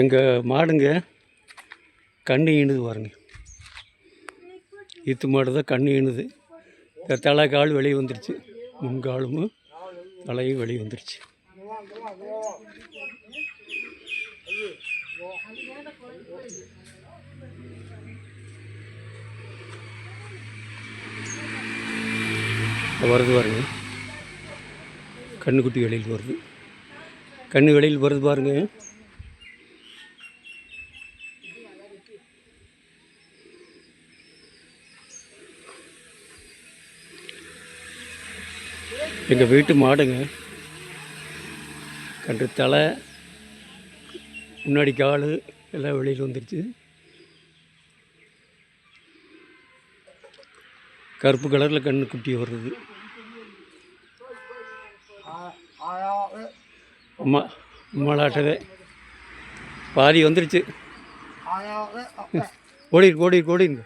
எங்கள் மாடுங்க கண்ணு ஈணுது பாருங்க. ஈத்து மாடு தான் கண்ணு ஈணுது தலை கால் வெளியே வந்துருச்சு. முன்காலும் தலையும் வெளியே வந்துருச்சு. வருது பாருங்க. கண்ணுக்குட்டி வெளியில் வருது. கண்ணு வெளியில் வருது பாருங்கள் எங்கள் வீட்டு மாடுங்க. கன்று தலை முன்னாடி கால் எல்லாம் வெளியில் வந்துருச்சு. கருப்பு கலரில் கண்ணு குட்டி வருது அம்மா அம்மாளாட்டவே. பாதி வந்துருச்சு. ஓடிருக்கு ஓடிருக்கு ஓடிருங்க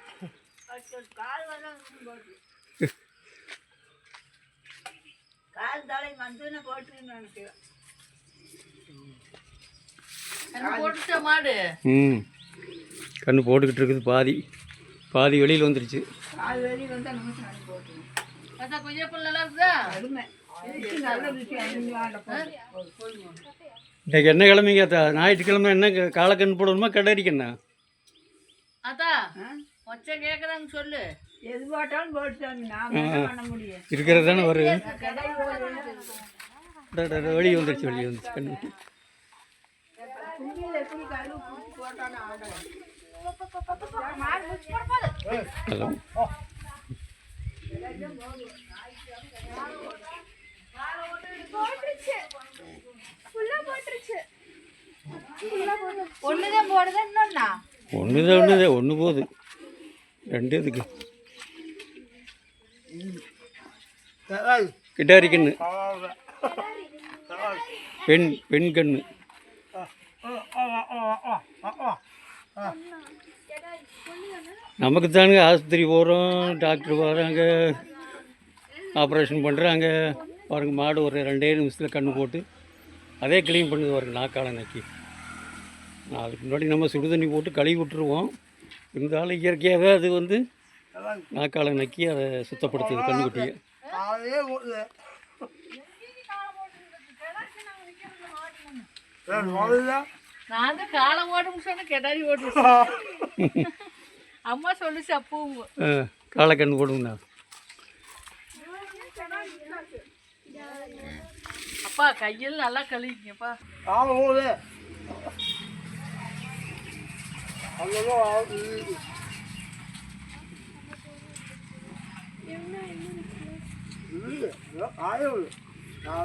கால் தலை வந்து போட்டுன்னு நினைக்கிறேன் போட்டுச்சா மாடு ம். கண்ணு போட்டுக்கிட்டு இருக்குது பாதி. பாதி வெளியில் வந்துருச்சு. இன்றைக்கி என்ன கிழமைங்க அத்தா? ஞாயிற்றுக்கிழமை என்ன க- காளைக்கண்ணு போடணுமா கடறிக்கண்ணா அதா மொச்சை கேட்குறாங்க சொல்லு. எது போட்டாலும் இருக்கிறது தானே வருது. வெளியே வந்துருச்சு வெளியே வந்துருச்சு கண்ணு ஹலோ? ஒண்ணுதான் போடுதா இன்னொன்னா? ஒன்று தான் ஒன்று தான் ஒன்று போகுது. ரெண்டு இதுக்கு கிட்டாரி கண்ணு. பெண் பெண் கண்ணு நமக்கு தானுங்க ஆஸ்பத்திரி போகிறோம் டாக்டர் வராங்க ஆப்ரேஷன் பண்ணுறாங்க பாருங்க மாடு ஒரு ரெண்டே நிமிஷத்தில் கண்ணு போட்டு அதே க்ளீன் பண்ணுது பாருங்க நாக்கால நக்கி அதுக்கு முன்னாடி நம்ம சுடு தண்ணி போட்டு கழுவி விட்டுருவோம். இருந்தாலும் இயற்கையாகவே அது வந்து நாக்கால நக்கி அதை சுத்தப்படுத்துது கண்ணுக்குட்டியை. நான் தான் காலை ஓடும் சொன்ன கெடாரி ஓட்டு அம்மா சொல்லுச்சு அப்பவும். காலை கண்ணு போடுங்கண்ணா. அப்பா கையில் நல்லா கழுவிங்கப்பா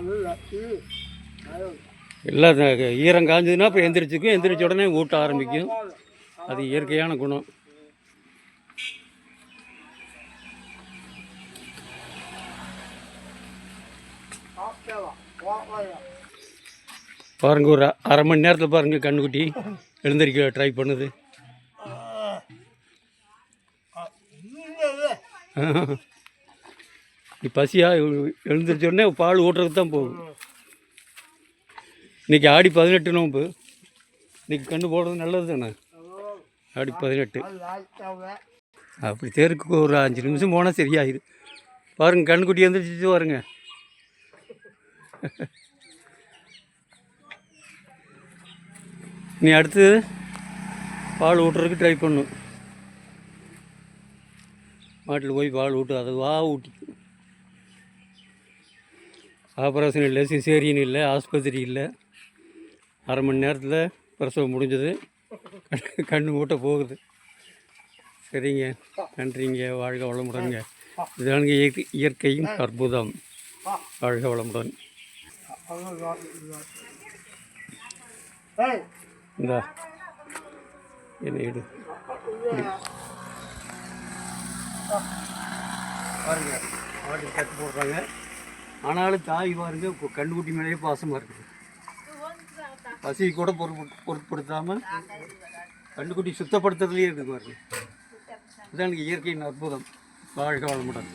எல்லாம் இந்த ஈரம் காஞ்சதுன்னா இப்போ எந்திரிச்சிக்கும். எந்திரிச்ச உடனே ஊட்ட ஆரம்பிக்கும். அது இயற்கையான குணம். பாருங்க ஒரு அரை மணி நேரத்தில் பாருங்க கண்ணுக்குட்டி எழுந்திருக்க ட்ரை பண்ணுது. நீ பசியா? எழுந்திரிச்ச உடனே பால் ஊட்டுறதுக்கு தான் போகும். இன்றைக்கி ஆடி பதினெட்டு நோம்பு. இன்னைக்கு கண்டு போடுறது நல்லது தானே? ஆடி பதினெட்டு. அப்படி தேருக்கு ஒரு அஞ்சு நிமிஷம் போனால் சரியாயிரு. பாருங்க கண்ணுக்குட்டி எந்திரிச்சிச்சு பாருங்க நீ அடுத்து பால் ஊட்டுறதுக்கு ட்ரை பண்ணும் மாட்டில் போய் பால் ஊட்டு அது வா ஊட்டிக்கும் ஆப்ரேஷன் இல்லை சிசேரியன் இல்லை ஆஸ்பத்திரி இல்லை. அரை மணி நேரத்தில் பிரசவம் முடிஞ்சது. கண் கண்ணு ஊட்ட போகுது. சரிங்க. நன்றிங்க. வாழ்க வளமுடன்ங்க. இதானுங்க இயற்கை இயற்கையின் அற்புதம். வாழ்க வளமுடன். இந்தா. என்ன எடு பாருங்க. மாட்டு கட்டு போடுறாங்க. ஆனாலும் தாய் பாருங்க இப்போ கண்ணுக்குட்டி மேலேயே பாசமாக இருக்குது. பசி கூட பொருட்படு பொருட்படுத்தாமல் கண்டுக்குட்டி சுத்தப்படுத்துறதுலேயே இருக்குது பாருங்க. இதான் எனக்கு இயற்கையின் அற்புதம். வாழ்க வளமுடன்.